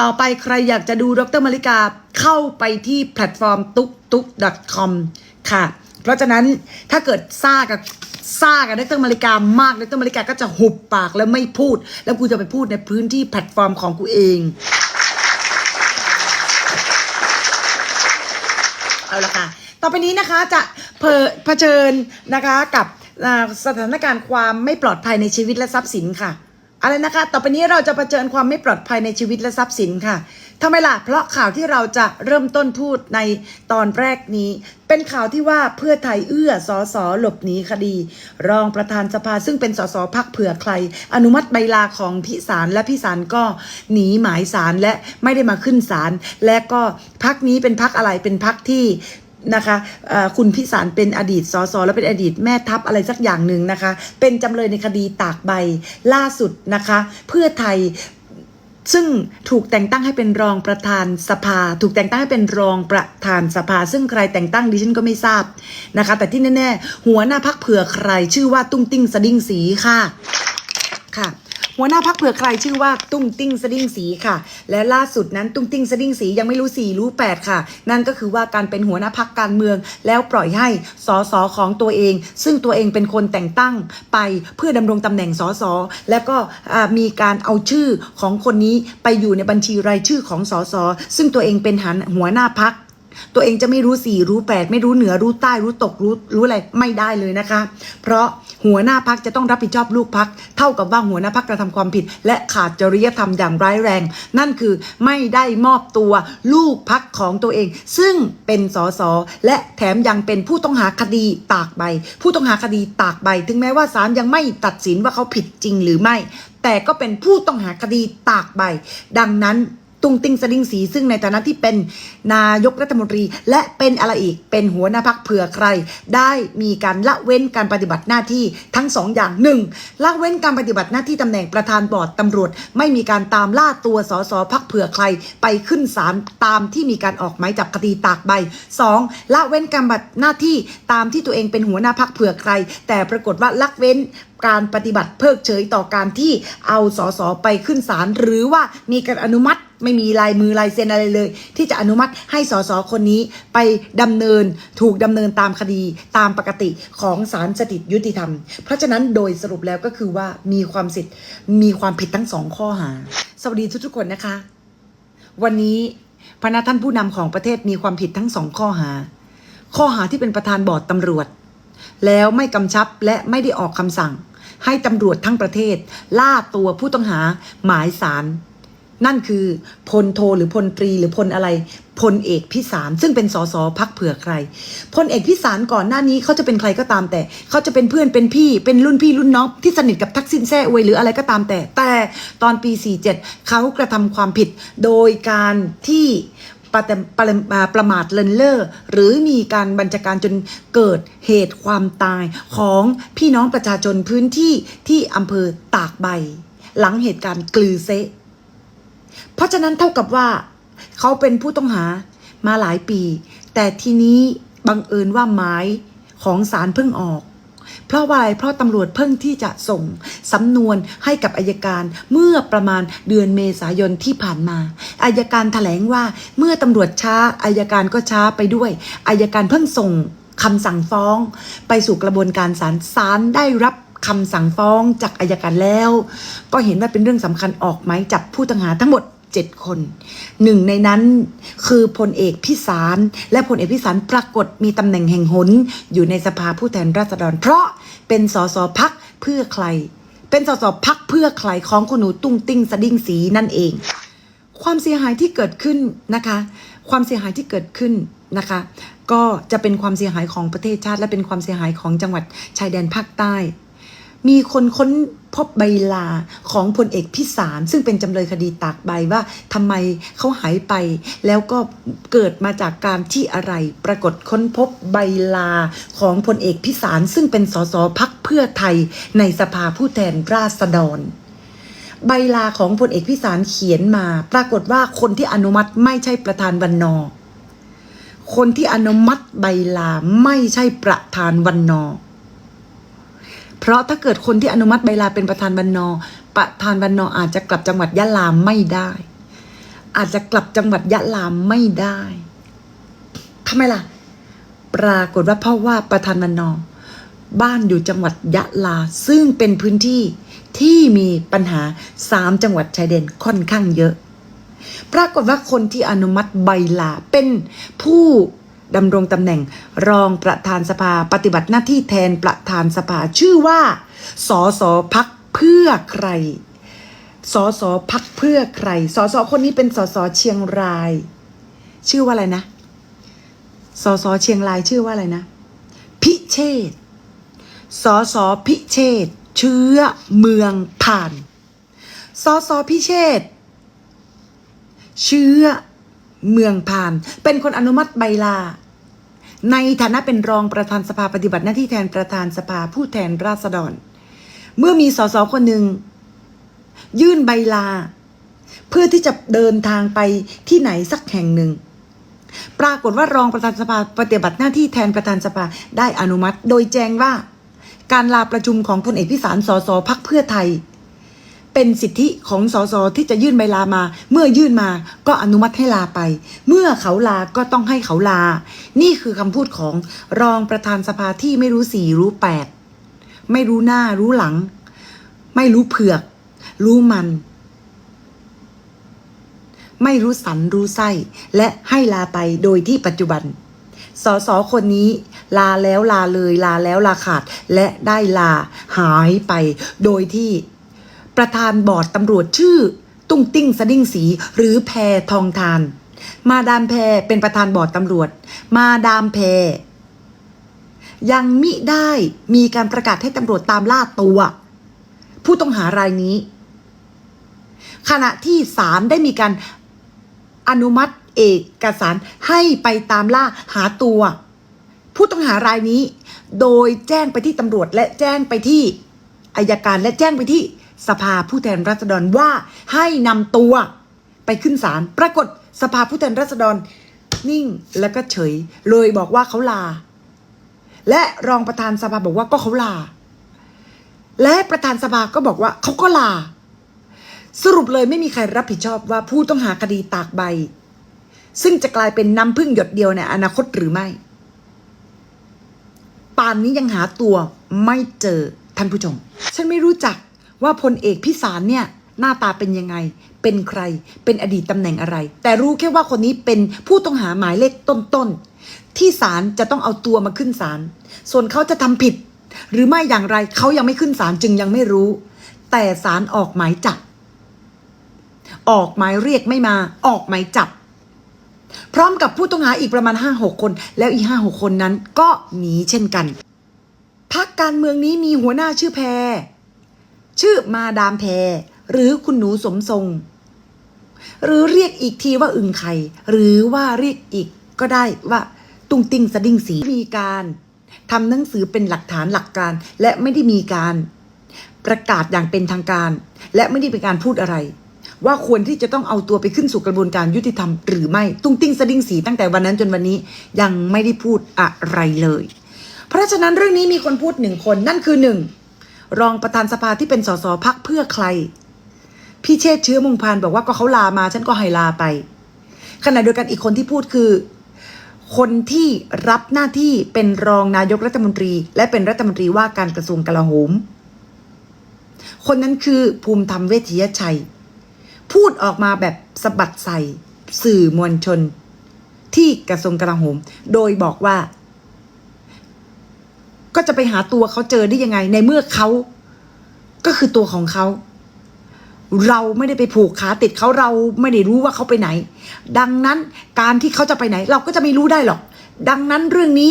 ต่อไปใครอยากจะดูดรมาริกาเข้าไปที่แพลตฟอร์มตุ๊กตุ๊ก .com ค่ะ เพราะฉะนั้นถ้าเกิดซ่ากับซ่ากับดรมาริกามากดรมาริกาก็จะหุบปากแล้วไม่พูด แล้วกูจะไปพูดในพื้นที่แพลตฟอร์มของกูเองเอาละค่ะ ต่อไปนี้นะคะจะเผเผชิญนะคะกับสถานการณ์ความไม่ปลอดภัยในชีวิตและทรัพย์สินค่ะ อะไรนะคะ ต่อไปนี้เราจะเผชิญความไม่ปลอดภัยในชีวิตและทรัพย์สินค่ะทำไมล่ะ เพราะข่าวที่เราจะเริ่มต้นพูดในตอนแรกนี้ เป็นข่าวที่ว่าเพื่อไทยเอื้อสอสอหลบหนีคดี รองประธานสภาซึ่งเป็นสสพักเผื่อใคร อนุมัติใบลาของพิสารและพิสารก็หนีหมายสารและไม่ได้มาขึ้นศาลและก็พักนี้เป็นพักอะไรเป็นพักที่ นะคะคุณพิสารเป็นอดีตสสและเป็นอดีตแม่ทัพอะไรสักอย่างหนึ่งนะคะ เป็นจำเลยในคดีตากใบล่าสุดนะคะ เพื่อไทยซึ่งถูกแต่งตั้งให้เป็นรองประธานสภา ถูกแต่งตั้งให้เป็นรองประธานสภา ซึ่งใครแต่งตั้งดิฉันก็ไม่ทราบนะคะ แต่ที่แน่ๆหัวหน้าพักเผื่อใครชื่อว่าตุ้งติ้งสดิ้งสีค่ะค่ะ หัวหน้าพักเผื่อใครชื่อว่าตุ้งติ้งสดิ้งสีค่ะ และล่าสุดนั้นตุ้งติ้งสดิ้งสียังไม่รู้สี่รู้แปดค่ะ นั่นก็คือว่าการเป็นหัวหน้าพักการเมือง แล้วปล่อยให้สสของตัวเอง ซึ่งตัวเองเป็นคนแต่งตั้งไปเพื่อดำรงตำแหน่งสสแล้วก็มีการเอาชื่อของคนนี้ไปอยู่ในบัญชีรายชื่อของสสซึ่งตัวเองเป็นหันหัวหน้าพักตัวเองจะไม่รู้สี่รู้แปดไม่รู้เหนือรู้ใต้รู้ตกรู้รู้อะไรไม่ได้เลยนะคะ เพราะ หัวหน้าพักจะต้องรับผิดชอบลูกพัก เท่ากับว่าหัวหน้าพักกระทำความผิด และขาดจริยธรรมอย่างร้ายแรง นั่นคือไม่ได้มอบตัวลูกพักของตัวเอง ซึ่งเป็นสสและแถมยังเป็นผู้ต้องหาคดีตากใบ ผู้ต้องหาคดีตากใบ ถึงแม้ว่าศาลยังไม่ตัดสินว่าเขาผิดจริงหรือไม่ แต่ก็เป็นผู้ต้องหาคดีตากใบ ดังนั้น ตุงติงสลิงสี ซึ่งในฐานะที่เป็นนายกรัฐมนตรี และเป็นอะไรอีกเป็นหัวหน้าพักเผื่อใคร ได้มีการละเว้นการปฏิบัติหน้าที่ทั้งสองอย่างหนึ่งละเว้นการปฏิบัติหน้าที่ตำแหน่งประธานบอร์ดตำรวจ ไม่มีการตามล่าตัวสสพักเผื่อใคร ไปขึ้นศาลตามที่มีการออกหมายจับคดีตากใบสองละเว้นการปฏิบัติหน้าที่ตามที่ตัวเองเป็นหัวหน้าพักเผื่อใคร แต่ปรากฏว่าละเว้นการปฏิบัติเพิกเฉยต่อการที่เอาสสไปขึ้นศาลหรือว่ามีการอนุมัติ ไม่มีลายมือลายเซ็นอะไรเลย ที่จะอนุมัติให้สสคนนี้ไปดำเนินถูกดำเนินตามคดีตามปกติของศาลสถิตยุติธรรม เพราะฉะนั้นโดยสรุปแล้วก็คือว่ามีความสิทธิ์มีความผิดทั้งสองข้อหา สวัสดีทุกๆคนนะคะ วันนี้พนักท่านผู้นำของประเทศมีความผิดทั้งสองข้อหา ข้อหาที่เป็นประธานบอร์ดตำรวจ แล้วไม่กำชับและไม่ได้ออกคำสั่ง ให้ตำรวจทั้งประเทศ ล่าตัวผู้ต้องหาหมายสาร นั่นคือพลโทหรือพลตรีหรือพลอะไรพลเอกพิสารซึ่งเป็นสสพักเผื่อใครพลเอกพิสารก่อนหน้านี้เขาจะเป็นใครก็ตามแต่ เขาจะเป็นเพื่อนเป็นพี่เป็นรุ่นพี่รุ่นน้องที่สนิทกับทักษิณแซ่อวยหรืออะไรก็ตามแต่ แต่ตอนปี 47 เขากระทำความผิดโดยการที่ประแต่ปรประมาทเลินเล่อหรือมีการบัญชาการจนเกิดเหตุความตายของพี่น้องประชาชนพื้นที่ที่อำเภอตากใบ หลังเหตุการณ์กลือเซะ เพราะฉะนั้นเท่ากับว่า เขาเป็นผู้ต้องหามาหลายปี แต่ทีนี้บังเอิญว่าหมายของศาลเพิ่งออก เพราะว่าอะไรเพราะตำรวจเพิ่งที่จะส่งสำนวนให้กับอายการเมื่อประมาณเดือนเมษายนที่ผ่านมาอายการแถลงว่าเมื่อตำรวจช้าอายการก็ช้าไปด้วยอายการเพิ่งส่งคำสั่งฟ้องไปสู่กระบวนการศาลศาลได้รับคำสั่งฟ้องจากอายการแล้ว ก็เห็นว่าเป็นเรื่องสำคัญออกหมายจับผู้ต้องหาทั้งหมด 7 คน หนึ่งในนั้นคือพลเอกพิสารและพลเอกพิสารปรากฏมีตำแหน่งแห่งหนอยู่ในสภาผู้แทนราษฎร เพราะเป็นสสพักเพื่อใคร เป็นสสพักเพื่อใครของคุณหนูตุ้งติ้งสดิ้งสีนั่นเอง ความเสียหายที่เกิดขึ้นนะคะ ความเสียหายที่เกิดขึ้นนะคะ ก็จะเป็นความเสียหายของประเทศชาติ และเป็นความเสียหายของจังหวัดชายแดนภาคใต้ มีคนค้น พบใบลาของพลเอกพิสาร ซึ่งเป็นจำเลยคดีตากใบว่าทำไมเขาหายไป แล้วก็เกิดมาจากการที่อะไร ปรากฏค้นพบใบลาของพลเอกพิสาร ซึ่งเป็นสสพักเพื่อไทยในสภาผู้แทนราษฎร ใบลาของพลเอกพิสารเขียนมา ปรากฏว่าคนที่อนุมัติไม่ใช่ประธานวันนอคนที่อนุมัติใบลาไม่ใช่ประธานวันนอ เพราะถ้าเกิดคนที่อนุมัติใบลาเป็นประธานวันนอประธานวันนออาจจะกลับจังหวัดยะลาไม่ได้ อาจจะกลับจังหวัดยะลาไม่ได้ทำไมล่ะ ปรากฏว่าเพราะว่าประธานมันนอบ้านอยู่จังหวัดยะลา ซึ่งเป็นพื้นที่ที่มีปัญหาสามจังหวัดชายแดนค่อนข้างเยอะ ปรากฏว่าคนที่อนุมัติใบลาเป็นผู้ ดำรงตำแหน่งรองประธานสภาปฏิบัติหน้าที่แทนประธานสภาชื่อว่าสอสอพักเพื่อใครสอสอพักเพื่อใครสอสอคนนี้เป็นสอสอเชียงราย ชื่อว่าอะไรนะสอสอเชียงรายชื่อว่าอะไรนะ พิเชษสอสอพิเชษเชื้อเมืองผ่านสอสอพิเชษเชื้อเมืองผ่าน เป็นคนอนุมัติใบลา ในฐานะเป็นรองประธานสภาปฏิบัติหน้าที่แทนประธานสภาผู้แทนราษฎร เมื่อมีสสคนหนึ่ง ยื่นใบลา เพื่อที่จะเดินทางไปที่ไหนสักแห่งหนึ่ง ปรากฏว่ารองประธานสภาปฏิบัติหน้าที่แทนประธานสภาได้อนุมัติ โดยแจ้งว่า การลาประชุมของพลเอกพิสารสสพักเพื่อไทย เป็นสิทธิของสสที่จะยื่นใบลามา เมื่อยื่นมาก็อนุมัติให้ลาไป เมื่อเขาลาก็ต้องให้เขาลา นี่คือคำพูดของรองประธานสภาที่ไม่รู้สี่รู้แปดไม่รู้หน้ารู้หลัง ไม่รู้เผือก รู้มัน ไม่รู้สันรู้ไส้ และให้ลาไปโดยที่ปัจจุบันสสคนนี้ลาแล้วลาเลยลาแล้วลาขาด และได้ลาหายไปโดยที่ ประธานบอร์ดตำรวจชื่อ ตุ้งติ้งสดิ้งสี หรือแพทองทาน มาดามแพเป็นประธานบอร์ดตำรวจ มาดามแพ ยังมิได้มีการประกาศให้ตำรวจตามล่าตัว ผู้ต้องหารายนี้ ขณะที่ศาลได้มีการอนุมัติเอกสารให้ไปตามล่าหาตัว ผู้ต้องหารายนี้ โดยแจ้งไปที่ตำรวจและแจ้งไปที่อายการและแจ้งไปที่ สภาผู้แทนราษฎรว่าให้นำตัวไปขึ้นศาลปรากฏสภาผู้แทนราษฎร นิ่งแล้วก็เฉย เลยบอกว่าเขาลา และรองประธานสภาบอกว่าก็เขาลา และประธานสภาก็บอกว่าเขาก็ลา สรุปเลยไม่มีใครรับผิดชอบว่าผู้ต้องหาคดีตากใบ ซึ่งจะกลายเป็นน้ำพึ่งหยดเดียวในอนาคตหรือไม่ ป่านนี้ยังหาตัวไม่เจอท่านผู้ชม ฉันไม่รู้จัก ว่าพลเอกพิสารเนี่ยหน้าตาเป็นยังไง เป็นใคร เป็นอดีตตำแหน่งอะไร แต่รู้แค่ว่าคนนี้เป็นผู้ต้องหาหมายเลขต้นๆ ที่ศาลจะต้องเอาตัวมาขึ้นศาล ส่วนเขาจะทำผิด หรือไม่อย่างไรเขายังไม่ขึ้นศาลจึงยังไม่รู้ แต่ศาลออกหมายจับ ออกหมายเรียกไม่มา ออกหมายจับ พร้อมกับผู้ต้องหาอีกประมาณห้าหกคน แล้วอีกห้าหกคนนั้นก็หนีเช่นกัน พักการเมืองนี้มีหัวหน้าชื่อแพร ชื่อมาดามแพร หรือคุณหนูสมทรง หรือเรียกอีกทีว่าอึ่งไข่ หรือว่าเรียกอีกก็ได้ว่าตุงติงสดิ้งสีมีการทำหนังสือเป็นหลักฐานหลักการ และไม่ได้มีการประกาศอย่างเป็นทางการ และไม่ได้เป็นการพูดอะไร ว่าควรที่จะต้องเอาตัวไปขึ้นสู่กระบวนการยุติธรรมหรือไม่ตุ้งติ้งสดิ้งสีตั้งแต่วันนั้นจนวันนี้ยังไม่ได้พูดอะไรเลย เพราะฉะนั้นเรื่องนี้มีคนพูดหนึ่งคนนั่นคือหนึ่ง รองประธานสภาที่เป็นสสพักเพื่อใคร พี่เชษเชื้อมงพานบอกว่าก็เขาลามา ฉันก็ให้ลาไป ขณะเดียวกันอีกคนที่พูดคือ คนที่รับหน้าที่เป็นรองนายกรัฐมนตรี และเป็นรัฐมนตรีว่าการกระทรวงกลาโหม คนนั้นคือภูมิธรรมเวชยชัย พูดออกมาแบบสะบัดใส่สื่อมวลชน ที่กระทรวงกลาโหม โดยบอกว่า ก็จะไปหาตัวเขาเจอได้ยังไง ในเมื่อเขาก็คือตัวของเขา เราไม่ได้ไปผูกขาติดเขาเราไม่ได้รู้ว่าเขาไปไหน ดังนั้นการที่เขาจะไปไหน เราก็จะไม่รู้ได้หรอก ดังนั้นเรื่องนี้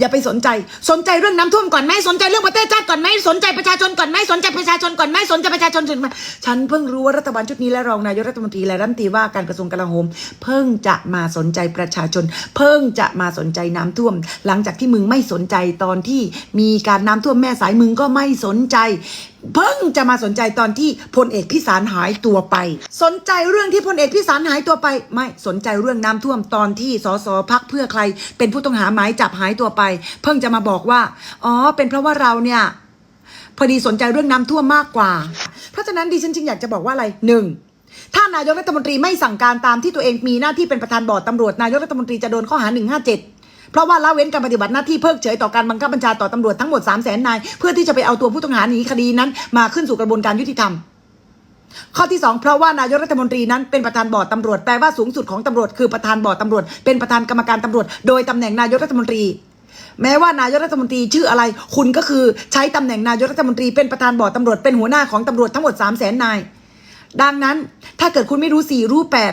อย่าไปสนใจ สนใจเรื่องน้ำท่วมก่อนไหมสนใจเรื่องประเทศชาติก่อนไหมสนใจประชาชนก่อนไหมสนใจประชาชนก่อนไหมสนใจประชาชนก่อนไหมฉันเพิ่งรู้ว่ารัฐบาลชุดนี้และรองนายกรัฐมนตรีและรัฐมนตรีว่าการกระทรวงกลาโหม เพิ่งจะมาสนใจประชาชน เพิ่งจะมาสนใจน้ำท่วม หลังจากที่มึงไม่สนใจตอนที่มีการน้ำท่วมแม่สายมึงก็ไม่สนใจ เพิ่งจะมาสนใจตอนที่พลเอกพิสารหายตัวไป สนใจเรื่องที่พลเอกพิสารหายตัวไป ไม่สนใจเรื่องน้ำท่วมตอนที่สสพักเพื่อใคร เป็นผู้ต้องหาหมายจับหายตัวไป เพิ่งจะมาบอกว่าอ๋อเป็นเพราะว่าเราเนี่ยพอดีสนใจเรื่องน้ำท่วมมากกว่า เพราะฉะนั้นดิฉันจึงอยากจะบอกว่าอะไรหนึ่งถ้านายกรัฐมนตรีไม่สั่งการตามที่ตัวเองมีหน้าที่เป็นประธานบอร์ดตำรวจนายกรัฐมนตรีจะโดนข้อหา 157 เพราะว่าละเว้นการปฏิบัติหน้าที่เพิกเฉยต่อการบังคับบัญชาต่อตำรวจทั้งหมด3 0 0แสนนายเพื่อที่จะไปเอาตัวผู้ต้องหาหนีคดีนั้น มาขึ้นสู่กระบวนการยุติธรรม ข้อที่ 2 เพราะว่านายกรัฐมนตรีนั้นเป็นประธานบอร์ดตำรวจแปลว่าสูงสุดของตำรวจคือประธานบอร์ดตำรวจ เป็นประธานกรรมการตำรวจ โดยตำแหน่งนายกรัฐมนตรีแม้ว่านายกรัฐมนตรีชื่ออะไร คุณก็คือใช้ตำแหน่งนายกรัฐมนตรีเป็นประธานบอร์ดตำรวจเป็นหัวหน้าของตำรวจทั้งหมด3 0 0แสนนาย ดังนั้นถ้าเกิดคุณไม่รู้สี่รู้แปด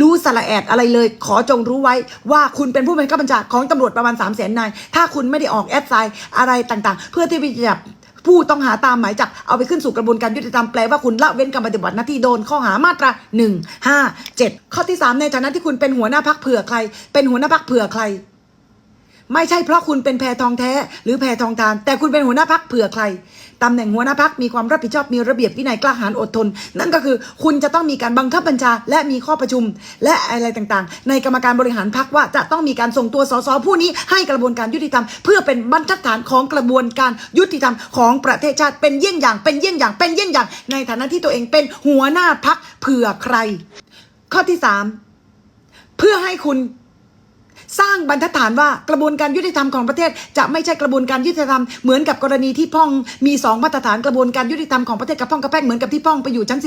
รู้สละแอดอะไรเลย ขอจงรู้ไว้ว่าคุณเป็นผู้บังคับบัญชาของตำรวจประมาณ3ามแสนนาย ถ้าคุณไม่ได้ออกแอดไซน์อะไรต่างๆ เพื่อที่จับผู้ต้องหาตามหมายจับเอาไปขึ้นสู่กระบวนการยุติธรรมแปลว่าคุณละเว้นการปฏิบัติหน้าที่โดนข้อหามาตรา 1 5 7 ข้อที่ 3 ในฐานะที่คุณเป็นหัวหน้าพักเผื่อใคร เป็นหัวหน้าพักเผื่อใคร ไม่ใช่เพราะคุณเป็นแพทองแท้ หรือแพทองทาน แต่คุณเป็นหัวหน้าพักเผื่อใครตำแหน่งหัวหน้าพักมีความรับผิดชอบมีระเบียบวินัยกล้าหาญอดทน นั่นก็คือคุณจะต้องมีการบังคับบัญชา และมีข้อประชุม และอะไรต่างๆ ในกรรมการบริหารพักว่าจะต้องมีการส่งตัวสสผู้นี้ให้กระบวนการยุติธรรม เพื่อเป็นบรรทัดฐานของกระบวนการยุติธรรมของประเทศชาติเป็นเยี่ยงอย่างเป็นเยี่ยงอย่างเป็นเยี่ยงอย่าง ในฐานะที่ตัวเองเป็นหัวหน้าพักเผื่อใคร ข้อที่สามเพื่อให้คุณ สร้างบรรทัดฐานว่ากระบวนการยุติธรรมของประเทศ จะไม่ใช่กระบวนการยุติธรรมเหมือนกับกรณีที่พ่องมีสองมาตรฐานกระบวนการยุติธรรมของประเทศกับพ่องกับแป้งเหมือนกับที่พ่องไปอยู่ชั้น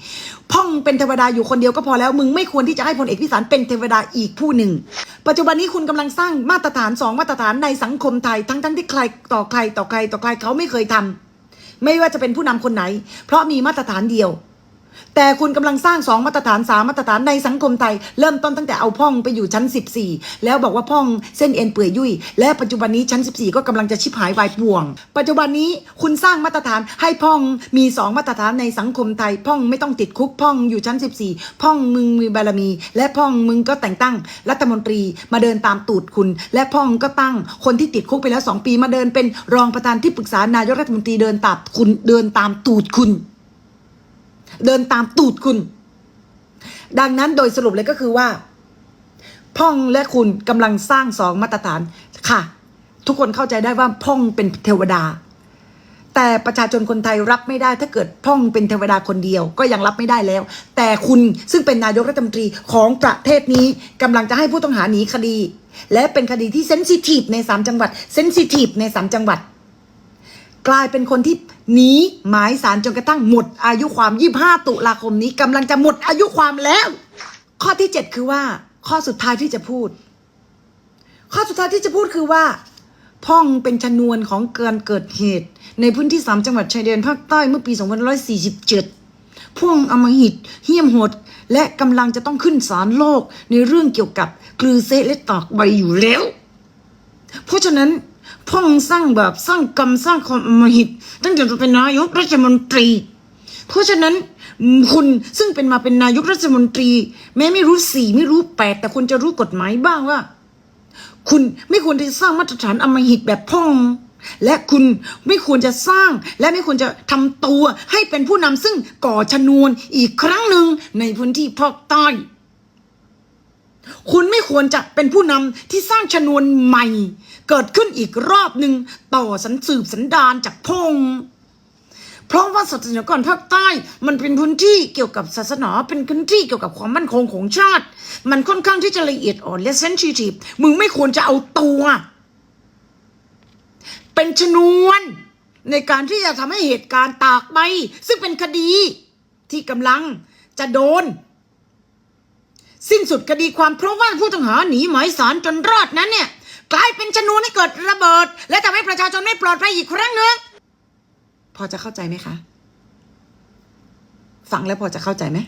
14 พ่องเป็นเทวดาอยู่คนเดียวก็พอแล้ว มึงไม่ควรที่จะให้พลเอกพิสารเป็นเทวดาอีกผู้หนึ่ง ปัจจุบันนี้คุณกำลังสร้างมาตรฐานสองมาตรฐานในสังคมไทยทั้งทั้งๆที่ใครต่อใครต่อใครต่อใครเขาไม่เคยทำไม่ว่าจะเป็นผู้นำคนไหน เพราะมีมาตรฐานเดียว แต่คุณกำลังสร้างสองมาตรฐานสามมาตรฐานในสังคมไทย เริ่มต้นตั้งแต่เอาพ่องไปอยู่ชั้น 14 แล้วบอกว่าพ่องเส้นเอ็นเปื่อยยุ่ยและปัจจุบันนี้ชั้น 14 ก็กำลังจะชิบหายวายป่วง ปัจจุบันนี้คุณสร้างมาตรฐานให้พ่องมีสองมาตรฐานในสังคมไทย พ่องไม่ต้องติดคุกพ่องอยู่ชั้น 14 พ่องมึงมีบารมี และพ่องมึงก็แต่งตั้ง รัฐมนตรีมาเดินตามตูดคุณ และพ่องก็ตั้งคนที่ติดคุกไปแล้วสองปีมาเดินเป็นรองประธานที่ปรึกษานายกรัฐมนตรีเดินตามคุณเดินตามตูดคุณ เดินตามตูดคุณ ดังนั้นโดยสรุปเลยก็คือว่า พ่องและคุณกำลังสร้างสองมาตรฐานค่ะ ทุกคนเข้าใจได้ว่าพ่องเป็นเทวดา แต่ประชาชนคนไทยรับไม่ได้ถ้าเกิดพ่องเป็นเทวดาคนเดียว ก็ยังรับไม่ได้แล้ว แต่คุณซึ่งเป็นนายกรัฐมนตรีของประเทศนี้กำลังจะให้ผู้ต้องหาหนีคดี และเป็นคดีที่เซนซิทีฟในสามจังหวัดเซนซิทีฟในสามจังหวัด กลายเป็นคนที่หนีหมายสารจนกระทั่งหมด อายุความ 25 ตุลาคมนี้กำลังจะหมดอายุความแล้ว ข้อที่ 7 คือว่า ข้อสุดท้ายที่จะพูด ข้อสุดท้ายที่จะพูดคือว่าพ่องเป็นชนวนของเกินเกิดเหตุ ในพื้นที่ 3 จังหวัดชายแดนภาคใต้เมื่อปี2547 พ่วงอมหิตเหี้ยมโหด และกำลังจะต้องขึ้นศาลโลกในเรื่องเกี่ยวกับกลือเซและตอกใบอยู่แล้ว เพราะฉะนั้น พ่องสร้างแบบสร้างกรรมสร้างความอำมหิต ตั้งแต่จะเป็นนายกรัฐมนตรี เพราะฉะนั้นคุณซึ่งเป็นมาเป็นนายกรัฐมนตรี แม้ไม่รู้สี่ไม่รู้แปดแต่คุณจะรู้กฎหมายบ้างว่า คุณไม่ควรที่จะสร้างมาตรฐานอมหิตแบบพ่องและคุณไม่ควรจะสร้างและไม่ควรจะทำตัวให้เป็นผู้นำซึ่งก่อชนวนอีกครั้งหนึ่งในพื้นที่ภาคใต้ คุณไม่ควรจะเป็นผู้นำที่สร้างชนวนใหม่ เกิดขึ้นอีกรอบหนึ่งต่อสันสืบสันดานจากพงเพราะว่าศาสนากรภาคใต้ มันเป็นพื้นที่เกี่ยวกับศาสนาเป็นพื้นที่เกี่ยวกับความมั่นคงของชาติ มันค่อนข้างที่จะละเอียดอ่อนและเซนซิทีฟมึงไม่ควรจะเอาตัว เป็นชนวนในการที่จะทำให้เหตุการณ์ตากใบซึ่งเป็นคดีที่กำลังจะโดน สิ้นสุดคดีความเพราะว่าผู้ต้องหาหนีหมายสารจนรอดนั้นเนี่ย กลายเป็นชนวนให้เกิดระเบิด และทำให้ประชาชนไม่ปลอดภัยอีกครั้งหนึ่งพอจะเข้าใจไหมคะ ฟังแล้วพอจะเข้าใจไหม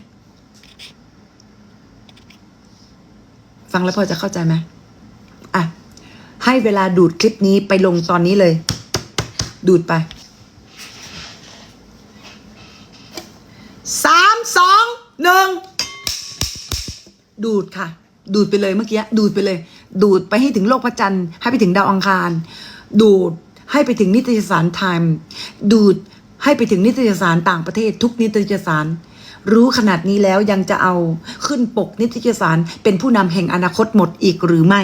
ฟังแล้วพอจะเข้าใจไหมอะ ให้เวลาดูดคลิปนี้ไปลงตอนนี้เลย ดูดไปสามสองหนึ่ง ดูดค่ะ ดูดไปเลยเมื่อกี้ดูดไปเลย ดูดไปให้ถึงโลกพระจันทร์ให้ไปถึงดาวอังคาร ดูดให้ไปถึงนิตยสารไทม์ดูดให้ไปถึงนิตยสารต่างประเทศ ทุกนิตยสาร รู้ขนาดนี้แล้วยังจะเอาขึ้นปกนิตยสารเป็นผู้นำแห่งอนาคตหมดอีกหรือไม่